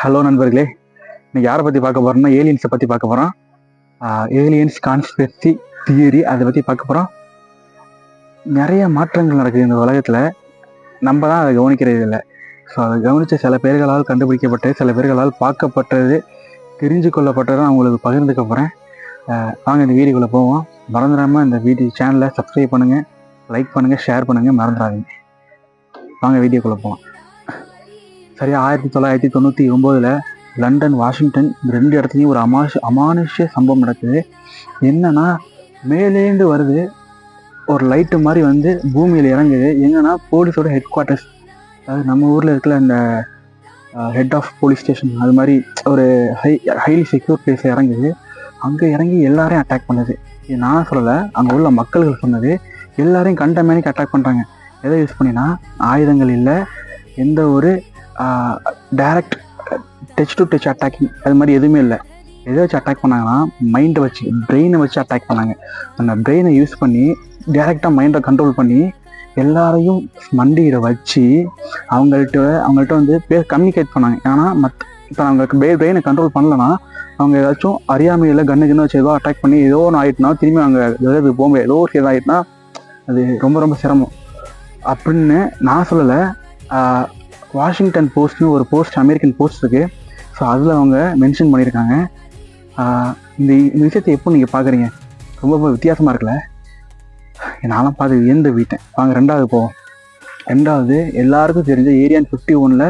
Hello நண்பர்களே. இன்னைக்கு யாரை பற்றி பார்க்க போகிறோம்னா ஏலியன்ஸை பற்றி பார்க்க போகிறோம் ஏலியன்ஸ் கான்ஸ்பிரசி தியரி அதை பற்றி பார்க்க போகிறோம் நிறைய மாற்றங்கள் நடக்குது இந்த உலகத்தில். நம்ம தான் அதை கவனிக்கிறது இல்லை. ஸோ அதை கவனித்த சில பேர்களால் கண்டுபிடிக்கப்பட்டது சில பேர்களால் பார்க்கப்பட்டது தெரிஞ்சு கொள்ளப்பட்டதும் நான் உங்களுக்கு பகிர்ந்துக்க போகிறேன் வாங்க இந்த வீடியோக்குள்ளே போவோம். மறந்துடாமல் இந்த வீடியோ சேனலை சப்ஸ்கிரைப் பண்ணுங்கள் லைக் பண்ணுங்கள் ஷேர் பண்ணுங்கள் மறந்துடாதீங்க. வாங்க வீடியோக்குள்ளே போவோம். சரியா ஆயிரத்தி தொள்ளாயிரத்தி தொண்ணூற்றி ஒம்போதில் லண்டன் வாஷிங்டன் இந்த ரெண்டு இடத்துலையும் ஒரு அமாஷ அமானுஷ்ய சம்பவம் நடக்குது. என்னன்னா மேலேந்து வருது ஒரு லைட்டு மாதிரி வந்து பூமியில் இறங்குது. எங்கன்னா போலீஸோட ஹெட் குவார்ட்டர்ஸ் அதாவது நம்ம ஊரில் இருக்கிற அந்த ஹெட் ஆஃப் போலீஸ் ஸ்டேஷன் அது மாதிரி ஒரு ஹை ஹைலி செக்யூர் பிளேஸில் இறங்குது. அங்கே இறங்கி எல்லாரையும் அட்டாக் பண்ணுது. இது நான் சொல்லலை அங்கே உள்ள மக்கள்கள் சொன்னது. எல்லாரையும் கண்டமேனிக்கு அட்டாக் பண்ணுறாங்க எதை யூஸ் பண்ணினா ஆயுதங்கள் இல்லை எந்த ஒரு direct touch to touch attacking அது மாதிரி எதுவுமே இல்லை. எதை வச்சு அட்டாக் பண்ணாங்கன்னா மைண்டை வச்சு பிரெயினை வச்சு அட்டாக் பண்ணாங்க. அந்த பிரெயினை யூஸ் பண்ணி டேரெக்டாக மைண்டை கண்ட்ரோல் பண்ணி எல்லாரையும் மண்டியிட வச்சு அவங்கள்ட்ட அவங்கள்ட்ட வந்து பேர் கம்யூனிகேட் பண்ணாங்க. ஏன்னா மத் இப்போ அவங்களுக்கு பே பிரெயினை கண்ட்ரோல் பண்ணலன்னா அவங்க ஏதாச்சும் அறியாமையில் கண்ணு கண்ணு வச்சு ஏதோ அட்டாக் பண்ணி ஏதோ ஒன்று ஆகிட்டுனா திரும்பி அவங்க எதாவது போக முடியாது ஏதோ ஒரு ஏதோ அது ரொம்ப ரொம்ப சிரமம். அப்படின்னு நான் சொல்லலை. வாஷிங்டன் போஸ்ட்னு ஒரு போஸ்ட் அமெரிக்கன் போஸ்ட் இருக்குது ஸோ அதில் அவங்க மென்ஷன் பண்ணியிருக்காங்க. இந்த இந்த விஷயத்தை எப்போ நீங்கள் பார்க்குறீங்க ரொம்ப ரொம்ப வித்தியாசமாக இருக்குல்ல? நான்லாம் பார்த்து வியந்து வீட்டேன் வாங்க ரெண்டாவது போவோம். ரெண்டாவது எல்லாருக்கும் தெரிஞ்ச ஏரியா ஃபிஃப்டி ஒனில்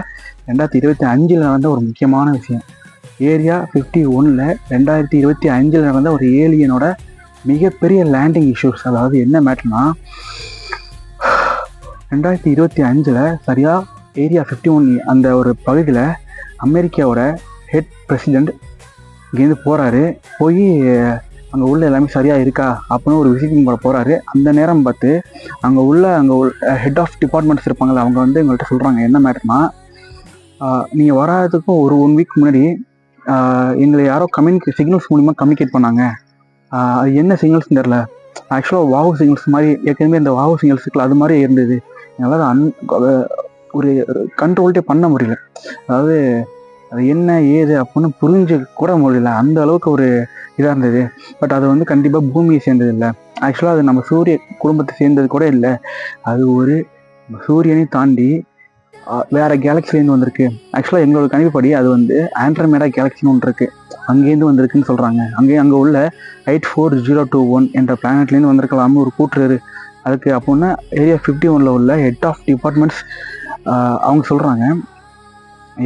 ரெண்டாயிரத்தி இருபத்தி அஞ்சில் நடந்த ஒரு முக்கியமான விஷயம். ஏரியா ஃபிஃப்டி ஒனில் ரெண்டாயிரத்தி இருபத்தி அஞ்சில் நடந்த ஒரு ஏலியனோட மிகப்பெரிய லேண்டிங் இஷ்யூஸ் அதாவது என்ன மேட்டர்னா ரெண்டாயிரத்தி இருபத்தி அஞ்சில் சரியாக ஏரியா ஃபிஃப்டி ஒன் அந்த ஒரு பகுதியில் அமெரிக்காவோட ஹெட் பிரசிடெண்ட் இங்கேருந்து போகிறாரு போய் அங்கே உள்ள எல்லாமே சரியாக இருக்கா? அப்படின்னு ஒரு விசிட்டிங் போட போகிறாரு அந்த நேரம் பார்த்து அங்கே உள்ள அங்கே ஹெட் ஆஃப் டிபார்ட்மெண்ட்ஸ் இருப்பாங்கள்ல அவங்க வந்து எங்கள்கிட்ட சொல்கிறாங்க என்ன மேட்டர்னா நீங்கள் வராததுக்கும் ஒரு ஒன் வீக் முன்னாடி எங்களை யாரோ கம்யூனிகே சிக்னல்ஸ் மூலிமா கம்யூனிகேட் பண்ணாங்க. அது என்ன சிக்னல்ஸ் தெரில ஆக்சுவலாக வாவு சிக்னல்ஸ் மாதிரி ஏற்கனவே இந்த வாவு சிக்னல்ஸ் அது மாதிரி இருந்தது. அதனால் அன் ஒரு கண்ட்ரோல்டே பண்ண முடியல. அதாவது அது என்ன ஏது அப்படின்னு புரிஞ்சு கூட முடியல. அந்த அளவுக்கு ஒரு இதாக இருந்தது. பட் அது வந்து கண்டிப்பாக பூமியை சேர்ந்தது இல்லை. ஆக்சுவலாக அது நம்ம சூரிய குடும்பத்தை சேர்ந்தது கூட இல்லை. அது ஒரு சூரியனை தாண்டி வேற கேலக்சிலேருந்து வந்திருக்கு. ஆக்சுவலாக எங்களோட கணிப்புப்படி அது வந்து ஆண்ட்ரமேடா கேலக்சின்னு ஒன்று இருக்குது அங்கேருந்து வந்திருக்குன்னு சொல்கிறாங்க அங்கே அங்கே உள்ள eight four zero two one என்ற பிளானட்லேருந்து வந்திருக்கலாம்னு ஒரு கூற்று அதுக்கு அப்போன்னா ஏரியா ஃபிஃப்டி ஒனில் உள்ள ஹெட் ஆஃப் டிபார்ட்மெண்ட்ஸ் அவங்க சொல்கிறாங்க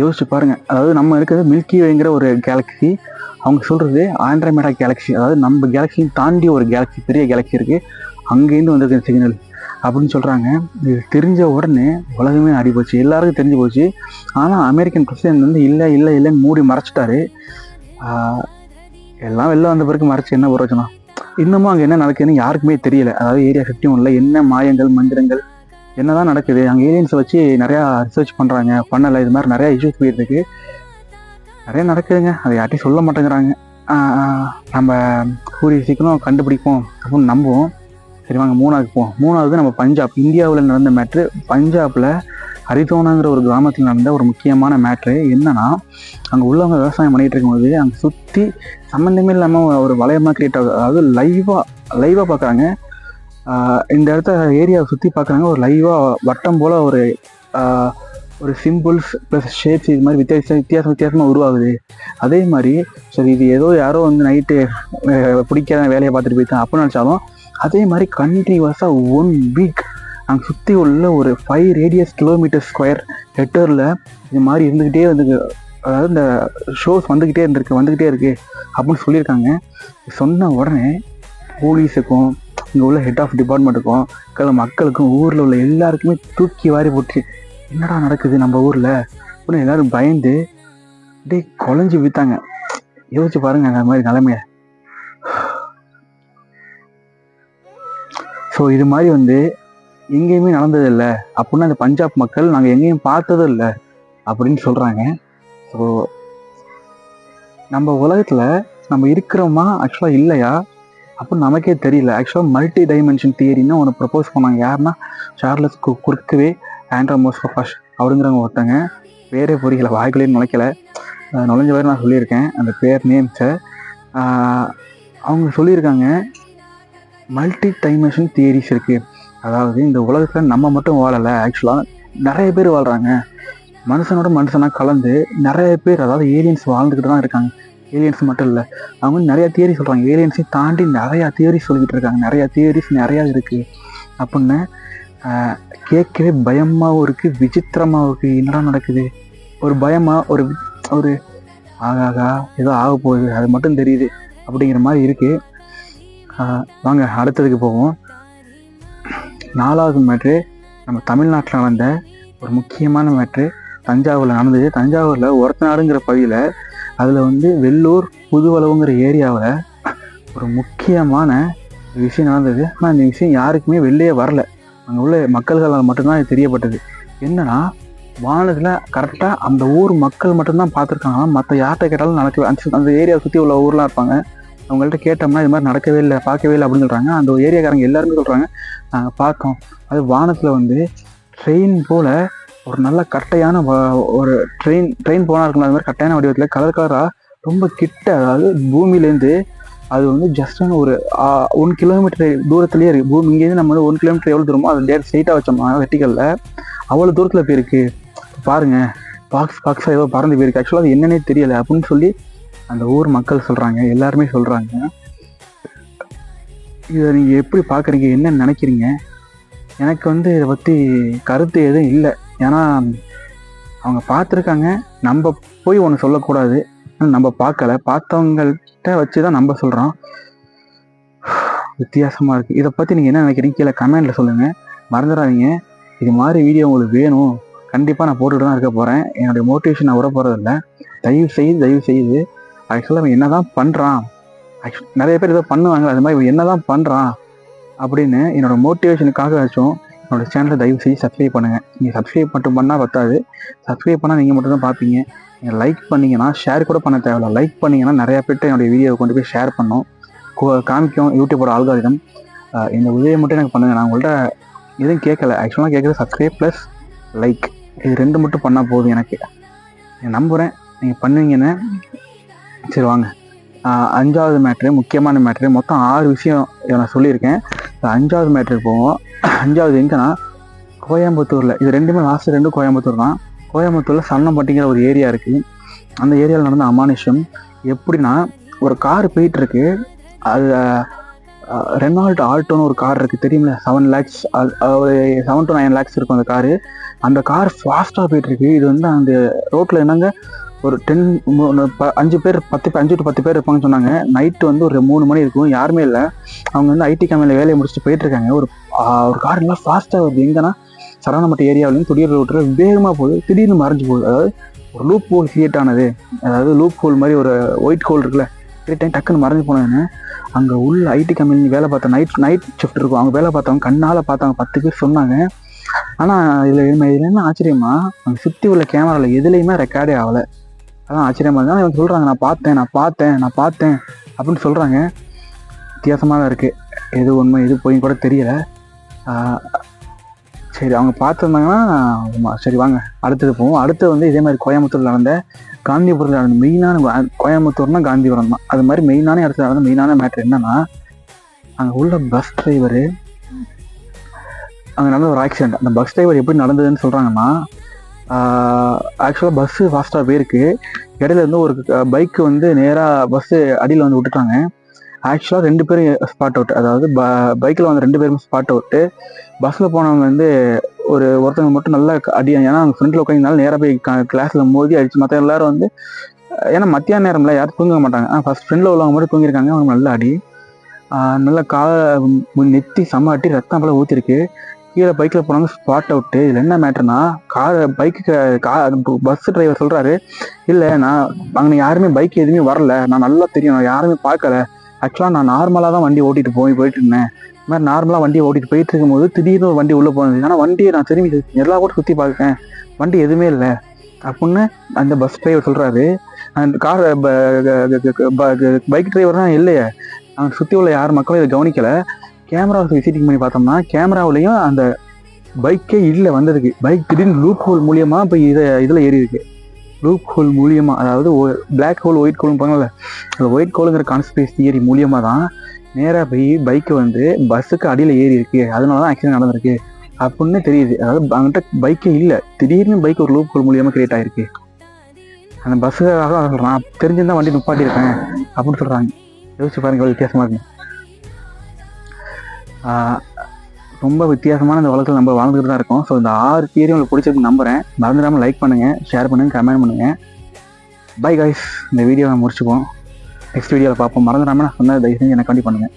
யோசிச்சு பாருங்கள் அதாவது நம்ம இருக்கிறது மில்கி வேங்கிற ஒரு கேலக்ஸி அவங்க சொல்கிறது ஆண்ட்ரமேடா கேலக்ஸி அதாவது நம்ம கேலக்சியும் தாண்டி ஒரு கேலக்ஸி பெரிய கேலக்ஸி இருக்குது அங்கேருந்து வந்திருக்க சிக்னல் அப்படின்னு சொல்கிறாங்க இது தெரிஞ்ச உடனே உலகமே அடி போச்சு. எல்லாருக்கும் தெரிஞ்சு போச்சு. ஆனால் அமெரிக்கன் பிரசிடென்ட் வந்து இல்லை இல்லை இல்லைன்னு மூடி மறைச்சிட்டாரு. எல்லாம் வெளில வந்த பிறகு மறைச்சு என்ன பிரச்சனை? இன்னமும் அங்கே என்ன நடக்குதுன்னு யாருக்குமே தெரியல. அதாவது ஏரியா ஃபிஃப்டி ஒன்ல என்ன மாயங்கள் மந்திரங்கள் என்னதான் நடக்குது? அங்கே ஏலியன்ஸை வச்சு நிறையா ரிசர்ச் பண்ணுறாங்க பண்ணலை. இது மாதிரி நிறையா இஷ்யூஸ் போயிருக்கு நிறைய நடக்குதுங்க. அதை யார்ட்டையும் சொல்ல மாட்டேங்கிறாங்க. நம்ம கூடிய சீக்கிரம் கண்டுபிடிப்போம் அப்படின்னு நம்புவோம். சரி வாங்க மூணாவது போவோம். மூணாவது நம்ம பஞ்சாப் இந்தியாவில் நடந்த மேட்ரு பஞ்சாபில் ஹரிதோனாங்கிற ஒரு கிராமத்தில் நடந்த ஒரு முக்கியமான மேட்ரு என்னன்னா அங்கே உள்ளவங்க விவசாயம் பண்ணிகிட்டு இருக்கும்போது அங்கே சுற்றி சம்மந்தமே இல்லாமல் ஒரு வளையமாக கிரியேட் ஆகுது. அதாவது லைவாக லைவாக பார்க்குறாங்க. இந்த இடத்த ஏரியாவை சுற்றி பார்க்குறாங்க. ஒரு லைவாக வட்டம் போல் ஒரு ஒரு சிம்பிள்ஸ் ப்ளஸ் ஷேப்ஸ் இது மாதிரி வித்தியாசம் வித்தியாசம் வித்தியாசமாக உருவாகுது. அதே மாதிரி சரி இது ஏதோ யாரோ வந்து நைட்டு பிடிக்காத வேலையை பார்த்துட்டு போயிட்டான் அப்படின்னு நினச்சாலும் அதே மாதிரி கண்டினியூவஸாக ஒன் வீக் அங்கே சுற்றி உள்ள ஒரு ஃபைவ் ரேடியஸ் கிலோமீட்டர் ஸ்கொயர் ஹெக்டரில் இது மாதிரி இருந்துக்கிட்டே வந்து அதாவது இந்த ஷோஸ் வந்துக்கிட்டே இருந்திருக்கு வந்துக்கிட்டே இருக்குது அப்படின்னு சொல்லியிருக்காங்க. சொன்ன உடனே போலீஸுக்கும் இங்கே உள்ள ஹெட் ஆஃப் டிபார்ட்மெண்ட்டுக்கும் கல மக்களுக்கும் ஊரில் உள்ள எல்லாருக்குமே தூக்கி வாரி போட்டு என்னடா நடக்குது நம்ம ஊரில்? அப்படின்னு எல்லாரும் பயந்து அப்படியே குழஞ்சி வித்தாங்க யோசிச்சு பாருங்க அந்த மாதிரி நிலைமைய. ஸோ இது மாதிரி வந்து எங்கேயுமே நடந்தது இல்லை. அப்படின்னு அந்த பஞ்சாப் மக்கள் நாங்கள் எங்கேயும் பார்த்ததும் இல்லை அப்படின்னு சொல்கிறாங்க ஸோ நம்ம உலகத்தில் நம்ம இருக்கிறோமா ஆக்சுவலாக இல்லையா? அப்போ நமக்கே தெரியல. ஆக்சுவலாக மல்டி டைமென்ஷன் தியரின்னு ஒன்று ப்ரப்போஸ் பண்ணாங்க. யாருன்னா சார்லஸ் கு குறுக்கவே ஆண்ட்ரா மோஸ்கோபாஷ் அப்படிங்கிறவங்க ஒருத்தங்க. பேரே புரியல வாய்க்குள்ளே நுழைக்கல. நுழைஞ்ச வரை நான் சொல்லியிருக்கேன். அந்த பேர் நேம்ஸை அவங்க சொல்லியிருக்காங்க மல்டி டைமென்ஷன் தியரிஸ் இருக்குது அதாவது இந்த உலகத்தில் நம்ம மட்டும் வாழலை. ஆக்சுவலாக நிறைய பேர் வாழ்கிறாங்க மனுஷனோட மனுஷனாக கலந்து நிறைய பேர் அதாவது ஏலியன்ஸ் வாழ்ந்துக்கிட்டு தான் இருக்காங்க. ஏலியன்ஸ் மட்டும் இல்லை. அவங்க வந்து நிறைய தியரி சொல்கிறாங்க ஏலியன்ஸையும் தாண்டி நிறையா தியரி சொல்லிக்கிட்டு இருக்காங்க. நிறையா தியரிஸ் நிறையா இருக்குது அப்படின்னு கேட்கவே பயமாகவும் இருக்குது விசித்திரமாகவும் இருக்குது என்னடா நடக்குது? ஒரு பயமாக ஒரு ஒரு ஆகாகா ஏதோ ஆக போகுது. அது மட்டும் தெரியுது. அப்படிங்கிற மாதிரி இருக்குது வாங்க அடுத்ததுக்கு போவோம். நாலாவது மேட்ரு நம்ம தமிழ்நாட்டில் நடந்த ஒரு முக்கியமான மேட்ரு தஞ்சாவூரில் நடந்தது. தஞ்சாவூரில் ஒரத்தநாடுங்கிற பகுதியில் அதில் வந்து வெள்ளூர் புதுவளவுங்கிற ஏரியாவில் ஒரு முக்கியமான விஷயம் நடந்தது. ஆனால் இந்த விஷயம் யாருக்குமே வெளியே வரல. அங்கே உள்ள மக்கள்களால் மட்டும்தான் இது தெரியப்பட்டது. என்னன்னா வானத்தில் கரெக்டாக அந்த ஊர் மக்கள் மட்டும்தான் பார்த்துருக்காங்க மற்ற யார்கிட்ட கேட்டாலும் நடக்கவே அந்த அந்த ஏரியாவை சுற்றி உள்ள ஊர்லாம் இருப்பாங்க. அவங்கள்ட்ட கேட்டோம்னா இது மாதிரி நடக்கவே இல்லை பார்க்கவே இல்லை அப்படின்னு சொல்கிறாங்க அந்த ஏரியாக்காரங்க எல்லாருமே சொல்கிறாங்க நாங்கள் பார்த்தோம் அது வானத்தில் வந்து ட்ரெயின் போல் ஒரு நல்ல கட்டையான ஒரு ட்ரெயின் ட்ரெயின் போனால் இருக்கணும் அது மாதிரி கட்டையான வடிவத்தில் கலர் கலராக ரொம்ப கிட்ட அதாவது பூமியிலேருந்து அது வந்து ஜஸ்டான ஒரு ஒன் கிலோமீட்டர் தூரத்துலேயே இருக்குது பூமி இங்கேருந்து நம்ம வந்து ஒன் கிலோமீட்டர் எவ்வளோ தூரமோ அது டேரக்ட் ஸ்ட்ரைட்டாக வச்சோம்னா வெட்டிக்கல்ல அவ்வளோ தூரத்தில் போயிருக்கு பாருங்க. பாக்ஸ் பாக்ஸாக ஏதோ பறந்து போயிருக்கு. ஆக்சுவலாக அது என்னன்னே தெரியலை. அப்படின்னு சொல்லி அந்த ஊர் மக்கள் சொல்கிறாங்க எல்லாருமே சொல்கிறாங்க இதை நீங்கள் எப்படி பார்க்குறீங்க என்ன நினைக்கிறீங்க? எனக்கு வந்து இதை பற்றி கருத்து எதுவும் இல்லை. ஏன்னா அவங்க பார்த்துருக்காங்க. நம்ம போய் ஒன்று சொல்லக்கூடாது. நம்ம பார்க்கல. பார்த்தவங்கள்ட்ட வச்சு தான் நம்ம சொல்கிறோம் வித்தியாசமாக இருக்குது இதை பற்றி நீங்கள் என்ன நினைக்கிறீங்க? கீழே கமெண்ட்டில் சொல்லுங்கள் மறந்துடாதீங்க. இது மாதிரி வீடியோ உங்களுக்கு வேணும். கண்டிப்பாக நான் போட்டுட்டு தான் இருக்க போகிறேன் என்னுடைய மோட்டிவேஷன் நான் விட போகிறதில்ல தயவு செய்து தயவு செய்து. ஆக்சுவலாக அவன் என்ன தான் பண்ணுறான் நிறைய பேர் ஏதோ பண்ணுவாங்க. அது மாதிரி இவன் என்ன தான் பண்ணுறான் அப்படின்னு என்னோடய மோட்டிவேஷனுக்காக வச்சும் என்னோட சேனலை தயவு செய்து சப்ஸ்கிரைப் பண்ணுங்கள் நீங்கள் சப்ஸ்கிரைப் மட்டும் பண்ணால் பத்தாது. சப்ஸ்கிரைப் பண்ணால் நீங்கள் மட்டும் தான் பார்ப்பீங்க. நீங்கள் லைக் பண்ணிங்கன்னா ஷேர் கூட பண்ண தேவையில்ல. லைக் பண்ணிங்கன்னா நிறையா பேர்ட்ட என்னுடைய வீடியோவை கொண்டு போய் ஷேர் பண்ணோம். காமிக்கும் யூடியூபோட ஆல்காரிதம் இந்த உதவியை மட்டும் எனக்கு பண்ணுங்கள் நான் உங்கள்கிட்ட எதுவும் கேட்கல. ஆக்சுவலாக கேட்குறது சப்ஸ்கிரைப் ப்ளஸ் லைக் இது ரெண்டு மட்டும் பண்ணால் போதும் எனக்கு. நான் நம்புகிறேன் நீங்கள் பண்ணுவீங்கன்னு. சரி வாங்க. அஞ்சாவது மேட்ரு முக்கியமான மேட்ரு மொத்தம் ஆறு விஷயம் இதை நான் சொல்லியிருக்கேன். இந்த அஞ்சாவது மேட்ருக்கு போவோம். அஞ்சாவது எங்கன்னா கோயம்புத்தூரில் இது ரெண்டுமே லாஸ்ட் ரெண்டும் கோயம்புத்தூர் தான். கோயம்புத்தூரில் சன்னம்பட்டிங்கிற ஒரு ஏரியா இருக்குது அந்த ஏரியாவில் நடந்த அமானுஷம் எப்படின்னா ஒரு கார் போயிட்டுருக்கு. அது ரெனால்ட் ஆல்டோன்னு ஒரு கார் இருக்குது தெரியுமில? செவன் லேக்ஸ் ஒரு செவன் டு நைன் லேக்ஸ் இருக்கும் அந்த காரு. அந்த கார் ஃபாஸ்ட்டாக போயிட்டுருக்கு. இது வந்து அந்த ரோட்டில் என்னங்க ஒரு டென் அஞ்சு பேர் பத்து பேர் அஞ்சு டு பத்து பேர் இருப்பாங்கன்னு சொன்னாங்க. நைட்டு வந்து ஒரு மூணு மணி இருக்கும். யாருமே இல்லை. அவங்க வந்து ஐடி கம்பெனியில் வேலையை முடிச்சுட்டு போயிட்டு இருக்காங்க. ஒரு ஒரு கார் நல்லா ஃபாஸ்ட்டாக வருது. எங்கன்னா சரவணப்பட்டி ஏரியாவிலேருந்து துடியர் ரோட்டில் வேகமாக போகுது. திடீர்னு மறைஞ்சு போகுது. அதாவது ஒரு லூப் ஹோல் கிரியேட் ஆனது. அதாவது லூப் ஹோல் மாதிரி ஒரு ஒயிட் ஹோல் இருக்குல்ல. கிரியேட் ஆகி டக்குன்னு மறைஞ்சு போனதுன்னு அங்கே உள்ள ஐடி கம்பெனி வேலை பார்த்த நைட் நைட் ஷிஃப்ட் இருக்கும். அவங்க வேலை பார்த்தவங்க கண்ணால் பார்த்தாங்க பத்து பேர் சொன்னாங்க. ஆனால் இதில் இதில் என்ன ஆச்சரியமா அங்கே சுற்றி உள்ள கேமராவில் எதுலேயுமே ரெக்கார்டே ஆகலை. அதான் ஆச்சரியமாக இருக்கு. இவங்க சொல்கிறாங்க நான் பார்த்தேன் நான் பார்த்தேன் நான் பார்த்தேன் அப்படின்னு சொல்கிறாங்க வித்தியாசமாக தான் இருக்குது எது உண்மை எது போய் கூட தெரியல. சரி அவங்க பார்த்துருந்தாங்கன்னா சரி வாங்க அடுத்தது போவோம். அடுத்து வந்து இதே மாதிரி கோயம்புத்தூரில் நடந்த காந்திபுரத்தில் நடந்த மெயினான கோயம்புத்தூர்னா காந்திபுரம் தான். அது மாதிரி மெயினான இடத்துல நடந்த மெயினான மேட்ரு என்னன்னா அங்கே உள்ள பஸ் டிரைவரு அங்கே நடந்த ஒரு ஆக்சிடென்ட் அந்த பஸ் டிரைவர் எப்படி நடந்ததுன்னு சொல்கிறாங்கன்னா ஆக்சுவலாக பஸ்ஸு ஃபாஸ்ட்டாக போயிருக்கு. இடையில இருந்து ஒரு பைக்கு வந்து நேராக பஸ்ஸு அடியில் வந்து விட்டுட்டாங்க. ஆக்சுவலாக ரெண்டு பேரும் ஸ்பாட் அவுட் அதாவது ப பைக்கில் வந்து ரெண்டு பேரும் ஸ்பாட் அவுட்டு பஸ்ஸில் போனவங்க வந்து ஒரு ஒருத்தவங்க மட்டும் நல்லா அடி ஏன்னா அவங்க ஃப்ரெண்டில் உட்காந்துனால நேராக போய் கிளாஸில் மோதி அடிச்சு மற்ற எல்லாரும் வந்து ஏன்னா மத்தியான நேரம்ல யாரும் தூங்க மாட்டாங்க. ஆனால் ஃபஸ்ட் ஃப்ரெண்டில் உள்ளவங்க மட்டும் தூங்கியிருக்காங்க. அவங்க நல்லா அடி நல்லா நல்ல கால நெத்தி செம்ம அடி ரத்தம் போல ஊற்றிருக்கு கீழே பைக்கில் போனாங்க ஸ்பாட் அவுட்டு இதில் என்ன மேட்டர்னா கார் பைக்கு கா பஸ் டிரைவர் சொல்கிறாரு இல்லை நான் அங்கே யாருமே பைக் எதுவுமே வரல நான் நல்லா தெரியும் நான் யாருமே பார்க்கல ஆக்சுவலாக நான் நார்மலாக தான் வண்டி ஓட்டிட்டு போய் போயிட்டு இருந்தேன் இந்த மாதிரி நார்மலாக வண்டி ஓட்டிட்டு போயிட்டு இருக்கும்போது திடீர்னு ஒரு வண்டி உள்ளே போனது ஆனால் வண்டியை நான் திரும்பி எல்லா கூட சுற்றி பார்க்கேன் வண்டி எதுவுமே இல்லை அப்படின்னு அந்த பஸ் டிரைவர் சொல்கிறாரு அந்த கார் பைக் டிரைவர் தான் இல்லையே அங்கே சுற்றி உள்ள யார் மக்களும் இதை கவனிக்கலை கேமரா விசிட்டிங் பண்ணி பார்த்தோம்னா கேமராவிலையும் அந்த பைக்கே இல்லை வந்ததுக்கு. பைக் திடீர்னு லூப் ஹோல் மூலியமாக போய் இதை இதில் ஏறி இருக்கு லூப் ஹோல் மூலியமாக அதாவது பிளாக் ஹோல் ஒயிட் ஹோல்னு பாங்கல்ல அந்த ஒயிட் ஹோலுங்கிற கான்ஸ்பிரசி தியரி மூலியமாக தான் நேராக போய் பைக்கு வந்து பஸ்ஸுக்கு அடியில் ஏறி இருக்கு அதனால தான் ஆக்சிடென்ட் நடந்திருக்கு. அப்படின்னு தெரியுது. அதாவது அவங்ககிட்ட பைக்கே இல்லை. திடீர்னு பைக் ஒரு லூப் ஹோல் மூலியமாக கிரியேட் ஆயிருக்கு. அந்த பஸ்ஸுக்காக சொல்கிறான் தெரிஞ்சிருந்தா வண்டி நிப்பாட்டியிருக்கேன் அப்படின்னு சொல்கிறாங்க யோசிச்சு பாருங்க எவ்வளோ வித்தியாசமாக இருக்கு. ரொம்ப வித்தியாசமான இந்த உலகத்தில் நம்ம வாழ்ந்துட்டு தான் இருக்கோம். ஸோ இந்த ஆறு தியரி உங்களுக்கு பிடிச்சிருக்கு நம்புறேன். மறந்துடாமல் லைக் பண்ணுங்கள் ஷேர் பண்ணுங்கள் கமெண்ட் பண்ணுங்கள் பை கைஸ் இந்த வீடியோவை முடிச்சுப்போம் நெக்ஸ்ட் வீடியோவில் பார்ப்போம். மறந்துடாமல் நான் சொன்ன தயவு செஞ்சு எனக்கு பண்ணுங்கள்